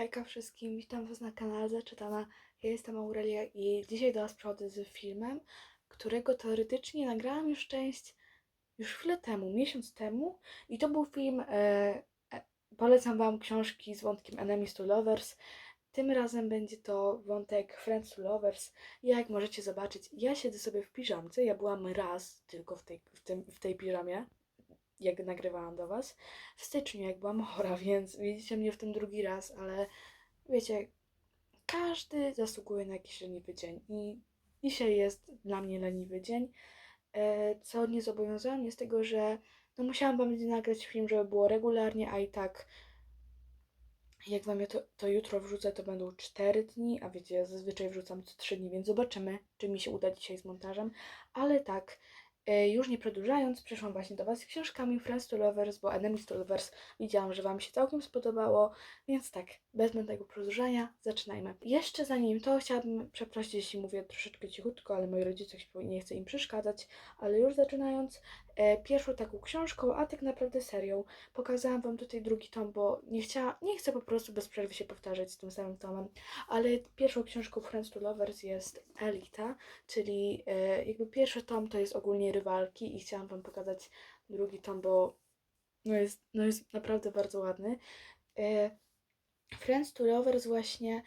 Hejka wszystkim, witam Was na kanale Zaczytana. Ja jestem Aurelia i dzisiaj do Was przychodzę z filmem, którego teoretycznie nagrałam już część już chwilę temu, miesiąc temu. I to był film, e, e, polecam Wam książki z wątkiem Enemies to Lovers. Tym razem będzie to wątek Friends to Lovers. Jak możecie zobaczyć, ja siedzę sobie w piżamce. Ja byłam raz tylko w tej, w tym, w tej piżamie, jak nagrywałam do Was. W styczniu, jak byłam chora, więc widzicie mnie w tym drugi raz, ale wiecie, każdy zasługuje na jakiś leniwy dzień. I dzisiaj jest dla mnie leniwy dzień. E, Co nie zobowiązała mnie z tego, że no musiałam wam nagrać film, żeby było regularnie, a i tak jak wam ja to, to jutro wrzucę, to będą 4 dni, a wiecie, ja zazwyczaj wrzucam co 3 dni, więc zobaczymy, czy mi się uda dzisiaj z montażem. Ale tak, już nie przedłużając, przyszłam właśnie do Was z książkami Friends to Lovers, bo Enemies to Lovers widziałam, że Wam się całkiem spodobało, więc tak, bez zbędnego przedłużania, zaczynajmy. Jeszcze zanim to, chciałabym przeprosić, jeśli mówię troszeczkę cichutko, ale moi rodzice nie chcę im przeszkadzać, ale już zaczynając, e, pierwszą taką książką, a tak naprawdę serią, pokazałam Wam tutaj drugi tom, bo nie chciała, nie chcę po prostu bez przerwy się powtarzać z tym samym tomem, ale pierwszą książką Friends to Lovers jest Elita, czyli e, jakby pierwszy tom to jest ogólnie rywalki i chciałam Wam pokazać drugi tom, bo no jest, no jest naprawdę bardzo ładny. E, Friends to Lovers właśnie,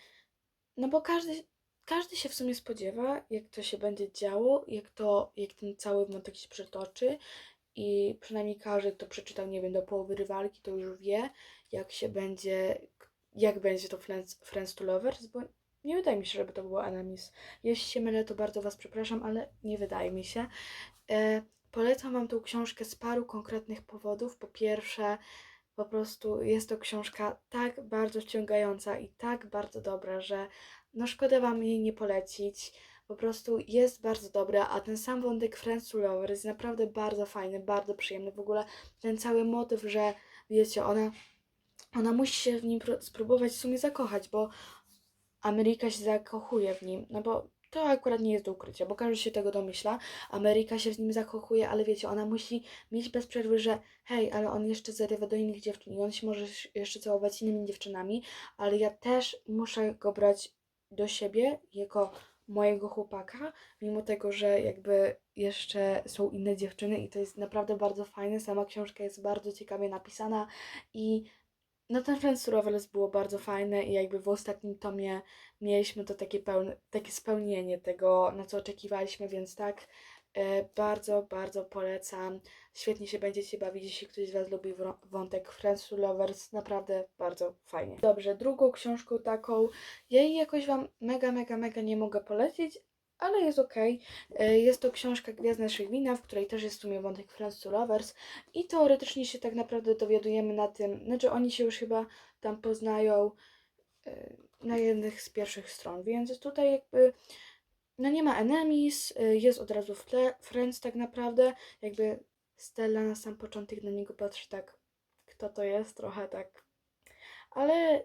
no bo każdy, każdy się w sumie spodziewa, jak to się będzie działo, jak to, jak ten cały wątek się przetoczy i przynajmniej każdy, kto przeczytał, nie wiem, do połowy rywalki, to już wie, jak się będzie, jak będzie to Friends, Friends to Lovers, bo nie wydaje mi się, żeby to było Enemies. Jeśli się mylę, to bardzo Was przepraszam, ale nie wydaje mi się. E, polecam Wam tą książkę z paru konkretnych powodów. Po pierwsze, po prostu jest to książka tak bardzo wciągająca i tak bardzo dobra, że no szkoda Wam jej nie polecić. Po prostu jest bardzo dobra, a ten sam wątek Friends to Lovers jest naprawdę bardzo fajny, bardzo przyjemny. W ogóle ten cały motyw, że wiecie, ona, ona musi się w nim pró- spróbować w sumie zakochać, bo Ameryka się zakochuje w nim, no bo to akurat nie jest do ukrycia, bo każdy się tego domyśla. Ameryka się w nim zakochuje, ale wiecie, ona musi mieć bez przerwy, że hej, ale on jeszcze zarywa do innych dziewczyn i on się może jeszcze całować innymi dziewczynami, ale ja też muszę go brać do siebie jako mojego chłopaka, mimo tego, że jakby jeszcze są inne dziewczyny i to jest naprawdę bardzo fajne. Sama książka jest bardzo ciekawie napisana i no ten Friends Lovers było bardzo fajne i jakby w ostatnim tomie mieliśmy to takie, pełne, takie spełnienie tego, na co oczekiwaliśmy, więc tak, bardzo, bardzo polecam. Świetnie się będziecie bawić, jeśli ktoś z Was lubi wątek Friends to Lovers, naprawdę bardzo fajnie. Dobrze, drugą książką taką, jej jakoś Wam mega, mega, mega nie mogę polecić, ale jest okej. E, Jest to książka Gwiazd naszych wina, w której też jest w sumie wątek Friends to Lovers i teoretycznie się tak naprawdę dowiadujemy na tym, znaczy oni się już chyba tam poznają e, na jednych z pierwszych stron, więc tutaj jakby no nie ma enemies, e, jest od razu w tle Friends tak naprawdę, jakby Stella na sam początek na niego patrzy tak, kto to jest, trochę tak, ale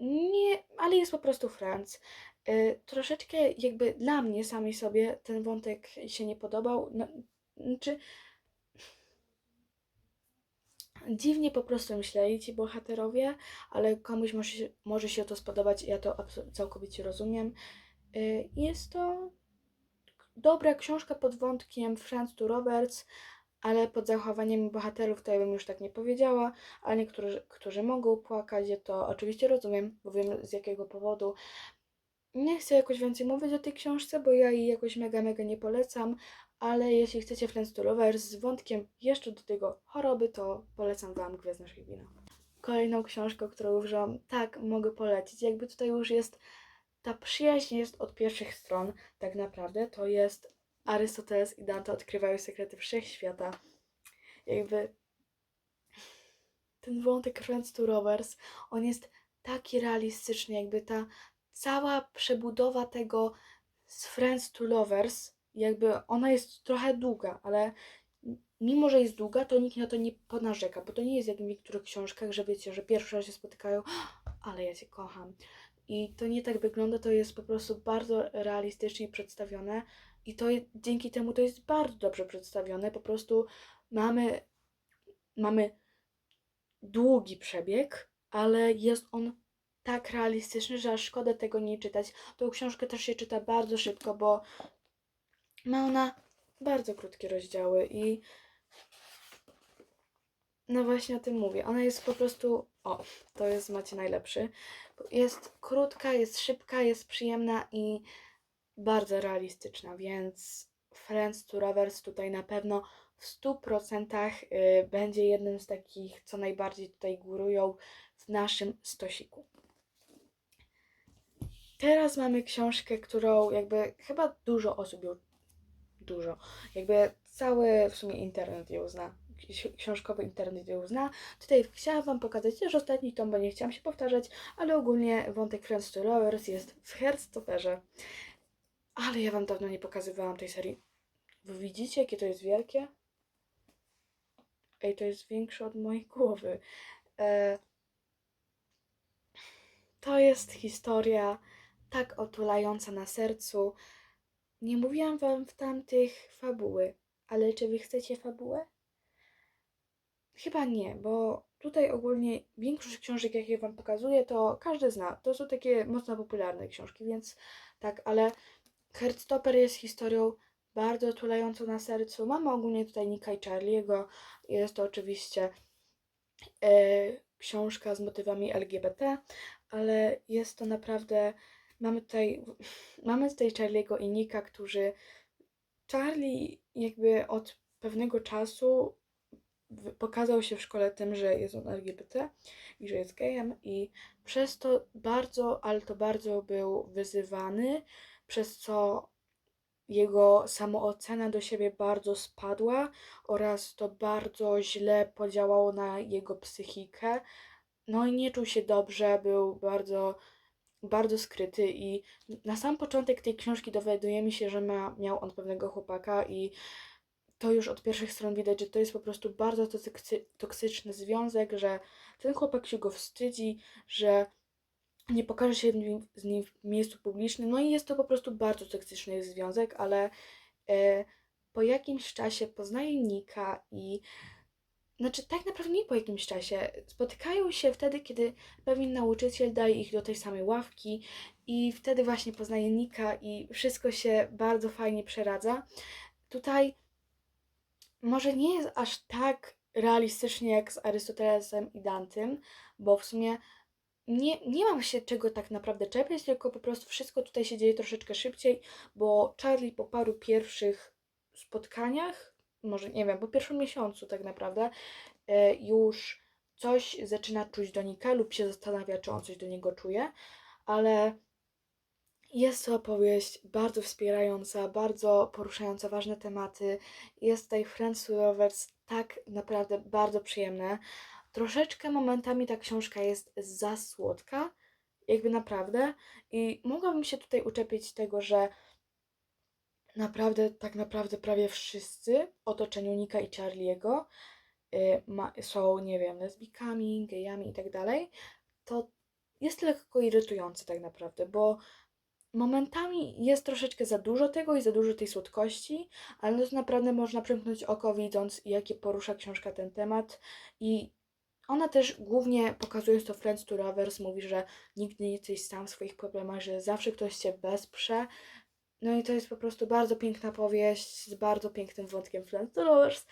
nie, ale jest po prostu Friends. Y, troszeczkę jakby dla mnie samej sobie ten wątek się nie podobał. No, czy dziwnie po prostu myśleli ci bohaterowie, ale komuś może się, może się to spodobać ja to całkowicie rozumiem. Y, Jest to dobra książka pod wątkiem Friends to Roberts, ale pod zachowaniem bohaterów to ja bym już tak nie powiedziała, ale niektórzy, którzy mogą płakać, ja to oczywiście rozumiem, bo wiem z jakiego powodu. Nie chcę jakoś więcej mówić o tej książce, bo ja jej jakoś mega, mega nie polecam, ale jeśli chcecie Friends to z wątkiem jeszcze do tego choroby, to polecam Wam naszych wina. Kolejną książką, którą już tak mogę polecić, jakby tutaj już jest, ta przyjaźń jest od pierwszych stron, tak naprawdę, to jest Arystoteles i Dante odkrywają sekrety wszechświata. Jakby ten wątek Friends to Lovers, on jest taki realistyczny, jakby ta cała przebudowa tego z Friends to Lovers, jakby ona jest trochę długa, ale mimo, że jest długa, to nikt na to nie ponarzeka, bo to nie jest jak w niektórych książkach, że wiecie, że pierwszy raz się spotykają, ale ja Cię kocham. I to nie tak wygląda, to jest po prostu bardzo realistycznie przedstawione i to dzięki temu to jest bardzo dobrze przedstawione. Po prostu mamy, mamy długi przebieg, ale jest on tak realistyczny, że aż szkoda tego nie czytać. Tą książkę też się czyta bardzo szybko, bo ma ona bardzo krótkie rozdziały i no właśnie o tym mówię. Ona jest po prostu. O, to jest macie najlepszy. Jest krótka, jest szybka, jest przyjemna i bardzo realistyczna, więc Friends to Lovers tutaj na pewno w 100% y, będzie jednym z takich, co najbardziej tutaj górują w naszym stosiku. Teraz mamy książkę, którą jakby chyba dużo osób ją. Dużo. Jakby cały w sumie internet ją zna. Ksi- Książkowy internet ją zna. Tutaj chciałam Wam pokazać też ostatni tom, bo nie chciałam się powtarzać, ale ogólnie wątek Friends to Lovers jest w Heartstopperze. Ale ja Wam dawno nie pokazywałam tej serii. Wy widzicie, jakie to jest wielkie? Ej, to jest większe od mojej głowy. E, to jest historia tak otulająca na sercu. Nie mówiłam wam w tamtych fabuły, ale czy wy chcecie fabułę? Chyba nie, bo tutaj ogólnie większość książek, jakie wam pokazuję, to każdy zna. To są takie mocno popularne książki, więc tak, ale Heartstopper jest historią bardzo otulającą na sercu. Mamy ogólnie tutaj Nika i Charlie'ego. Jest to oczywiście e, książka z motywami LGBT, ale jest to naprawdę. Mamy tutaj, mamy tutaj Charlie'ego i Nika, którzy. Charlie jakby od pewnego czasu pokazał się w szkole tym, że jest on LGBT i że jest gejem, i przez to bardzo, ale to bardzo był wyzywany, przez co jego samoocena do siebie bardzo spadła oraz to bardzo źle podziałało na jego psychikę. No i nie czuł się dobrze, był bardzo, bardzo skryty i na sam początek tej książki dowiadujemy się, że ma, miał on pewnego chłopaka i to już od pierwszych stron widać, że to jest po prostu bardzo toksy, toksyczny związek, że ten chłopak się go wstydzi, że nie pokaże się z nim w miejscu publicznym. No i jest to po prostu bardzo toksyczny związek, ale e, po jakimś czasie poznaje Nika i znaczy tak naprawdę nie po jakimś czasie. Spotykają się wtedy, kiedy pewien nauczyciel daje ich do tej samej ławki i wtedy właśnie poznaje Nika i wszystko się bardzo fajnie przeradza. Tutaj może nie jest aż tak realistycznie jak z Arystotelesem i Dantym, bo w sumie nie, nie mam się czego tak naprawdę czepiać, tylko po prostu wszystko tutaj się dzieje troszeczkę szybciej, bo Charlie po paru pierwszych spotkaniach, może nie wiem, po pierwszym miesiącu tak naprawdę, e, już coś zaczyna czuć do Nika lub się zastanawia, czy on coś do niego czuje, ale jest to opowieść bardzo wspierająca, bardzo poruszająca ważne tematy. Jest tutaj Friends to Lovers tak naprawdę bardzo przyjemne. Troszeczkę momentami ta książka jest za słodka, jakby naprawdę. I mogłabym się tutaj uczepić tego, że naprawdę, tak naprawdę prawie wszyscy w otoczeniu Nika i Charlie'ego y, ma, są, nie wiem, lesbikami, gejami i tak dalej. To jest lekko irytujące tak naprawdę, bo momentami jest troszeczkę za dużo tego i za dużo tej słodkości, ale to naprawdę można przymknąć oko widząc, jakie porusza książka ten temat i ona też głównie pokazując to Friends to Lovers mówi, że nigdy nie jesteś sam w swoich problemach, że zawsze ktoś cię wesprze. No i to jest po prostu bardzo piękna powieść z bardzo pięknym wątkiem Friends to Lovers.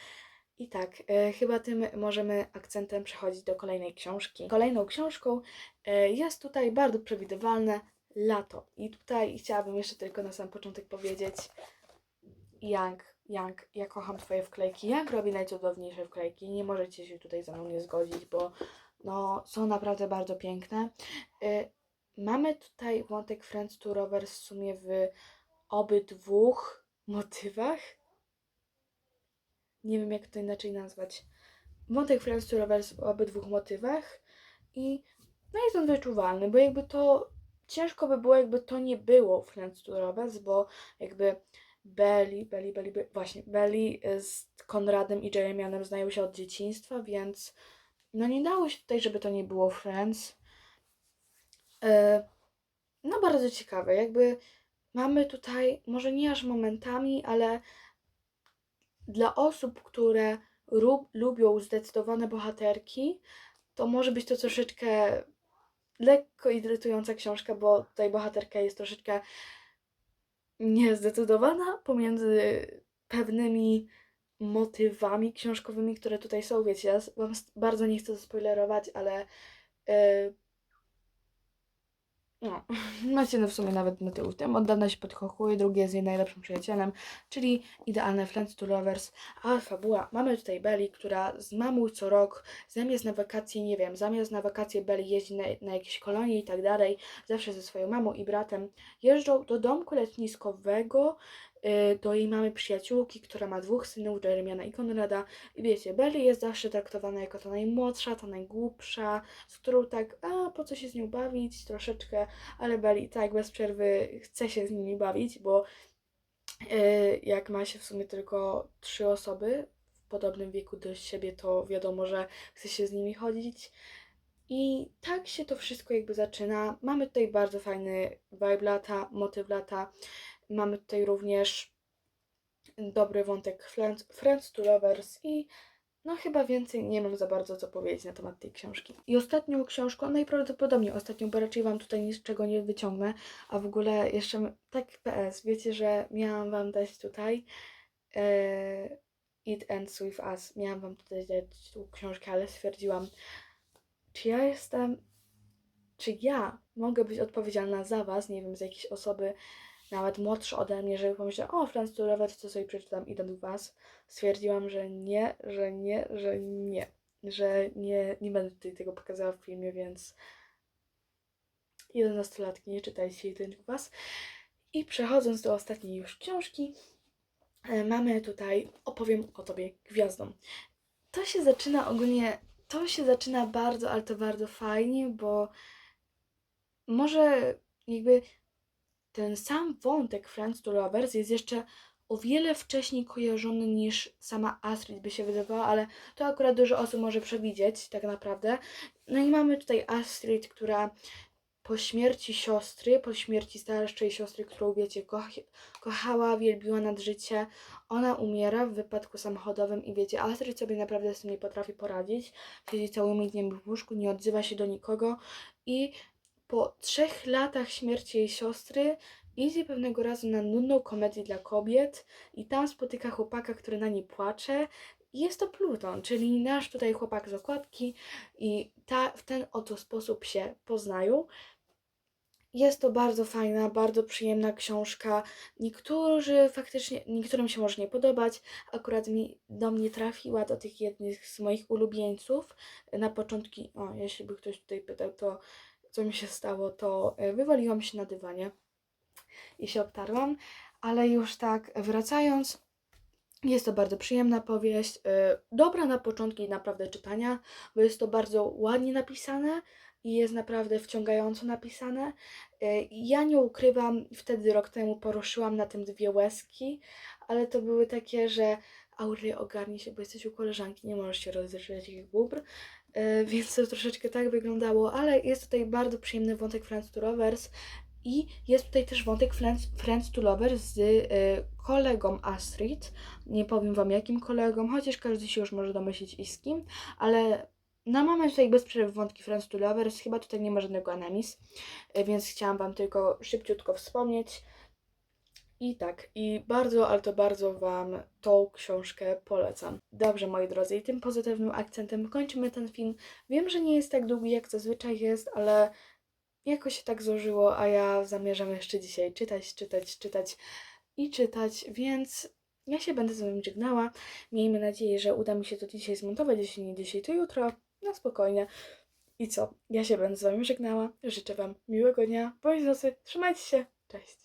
I tak, e, chyba tym możemy akcentem przechodzić do kolejnej książki. Kolejną książką e, jest tutaj bardzo przewidywalne lato. I tutaj chciałabym jeszcze tylko na sam początek powiedzieć Young, Young, ja kocham Twoje wklejki. Young robi najcudowniejsze wklejki. Nie możecie się tutaj ze mną nie zgodzić, bo no, są naprawdę bardzo piękne. Y, mamy tutaj wątek Friends to Lovers w sumie w obydwóch motywach. Nie wiem, jak to inaczej nazwać. Wątek Friends to Lovers w obydwóch motywach i no jest on wyczuwalny, bo jakby to ciężko by było, jakby to nie było Friends to Lovers, bo jakby Belly, Belly, Belly, Belly właśnie, Belly z Konradem i Jeremianem znają się od dzieciństwa, więc no nie dało się tutaj, żeby to nie było Friends. E, no bardzo ciekawe, jakby mamy tutaj, może nie aż momentami, ale dla osób, które lubią zdecydowane bohaterki, to może być to troszeczkę lekko irytująca książka, bo tutaj bohaterka jest troszeczkę niezdecydowana pomiędzy pewnymi motywami książkowymi, które tutaj są. Wiecie, ja bardzo nie chcę spoilerować, ale yy, no, macie no w sumie nawet na tyłu. Tym od dawna się podkochuje, drugi jest jej najlepszym przyjacielem, czyli idealne Friends to Lovers. A fabuła, mamy tutaj Belly, która z mamą co rok, zamiast na wakacje, nie wiem, zamiast na wakacje Belly jeździ na, na jakieś kolonie i tak dalej, zawsze ze swoją mamą i bratem, jeżdżą do domku letniskowego, do jej mamy przyjaciółki, która ma dwóch synów, Jeremiana i Konrada. I wiecie, Belly jest zawsze traktowana jako ta najmłodsza, ta najgłupsza, z którą tak, a po co się z nią bawić troszeczkę, ale Belly tak bez przerwy chce się z nimi bawić, bo y, jak ma się w sumie tylko trzy osoby w podobnym wieku do siebie, to wiadomo, że chce się z nimi chodzić. I tak się to wszystko jakby zaczyna. Mamy tutaj bardzo fajny vibe lata, motyw lata. Mamy tutaj również dobry wątek Friends, Friends to Lovers i no chyba więcej nie mam za bardzo co powiedzieć na temat tej książki. I ostatnią książką, najprawdopodobniej ostatnią, bo raczej Wam tutaj niczego nie wyciągnę, a w ogóle jeszcze tak PS, wiecie, że miałam Wam dać tutaj e, It Ends With Us, miałam Wam tutaj dać tą książkę, ale stwierdziłam, czy ja jestem, czy ja mogę być odpowiedzialna za Was, nie wiem, z jakiejś osoby nawet młodsze ode mnie, żeby pomyśleć, o, Franz Turowiec, co sobie przeczytam idąc w Was. Stwierdziłam, że nie, że nie, że nie, że nie, nie będę tutaj tego pokazała w filmie, więc 11-latki, nie czytajcie idąc w Was. I przechodząc do ostatniej już książki, e, mamy tutaj, opowiem o Tobie gwiazdą. To się zaczyna ogólnie, to się zaczyna bardzo, ale to bardzo fajnie, bo może jakby ten sam wątek Friends to Lovers jest jeszcze o wiele wcześniej kojarzony niż sama Astrid by się wydawała, ale to akurat dużo osób może przewidzieć tak naprawdę. No i mamy tutaj Astrid, która po śmierci siostry, po śmierci starszej siostry, którą wiecie, koch- kochała, wielbiła nad życie, ona umiera w wypadku samochodowym i wiecie, Astrid sobie naprawdę z tym nie potrafi poradzić. Siedzi całymi dniami w łóżku, nie odzywa się do nikogo i po trzech latach śmierci jej siostry idzie pewnego razu na nudną komedię dla kobiet i tam spotyka chłopaka, który na niej płacze. Jest to Pluton, czyli nasz tutaj chłopak z okładki i ta, w ten oto sposób się poznają. Jest to bardzo fajna, bardzo przyjemna książka. Niektórzy faktycznie, niektórym się może nie podobać. Akurat mi do mnie trafiła do tych jednych z moich ulubieńców. Na początku, o, jeśli by ktoś tutaj pytał, to co mi się stało, to e, wywaliłam się na dywanie i się obtarłam, ale już tak wracając, jest to bardzo przyjemna powieść, e, dobra na początki naprawdę czytania, bo jest to bardzo ładnie napisane i jest naprawdę wciągająco napisane. E, Ja nie ukrywam, wtedy rok temu poruszyłam na tym dwie łezki, ale to były takie, że Aurelia ogarnij się, bo jesteś u koleżanki, nie możesz się rozejrzeć jak bubr. E, Więc to troszeczkę tak wyglądało, ale jest tutaj bardzo przyjemny wątek Friends to Lovers i jest tutaj też wątek Friends, Friends to Lovers z y, kolegą Astrid. Nie powiem Wam jakim kolegą, chociaż każdy się już może domyślić i z kim, ale no mamy tutaj bez przerwy wątki Friends to Lovers, chyba tutaj nie ma żadnego enemies, y, więc chciałam Wam tylko szybciutko wspomnieć. I tak, i bardzo, ale to bardzo Wam tą książkę polecam. Dobrze, moi drodzy, i tym pozytywnym akcentem kończymy ten film. Wiem, że nie jest tak długi, jak zazwyczaj jest, ale jakoś się tak złożyło, a ja zamierzam jeszcze dzisiaj czytać, czytać, czytać i czytać, więc ja się będę z Wami żegnała. Miejmy nadzieję, że uda mi się to dzisiaj zmontować, jeśli nie dzisiaj, to jutro, na spokojnie. I co? Ja się będę z Wami żegnała. Życzę Wam miłego dnia, bądź nocy, trzymajcie się, cześć!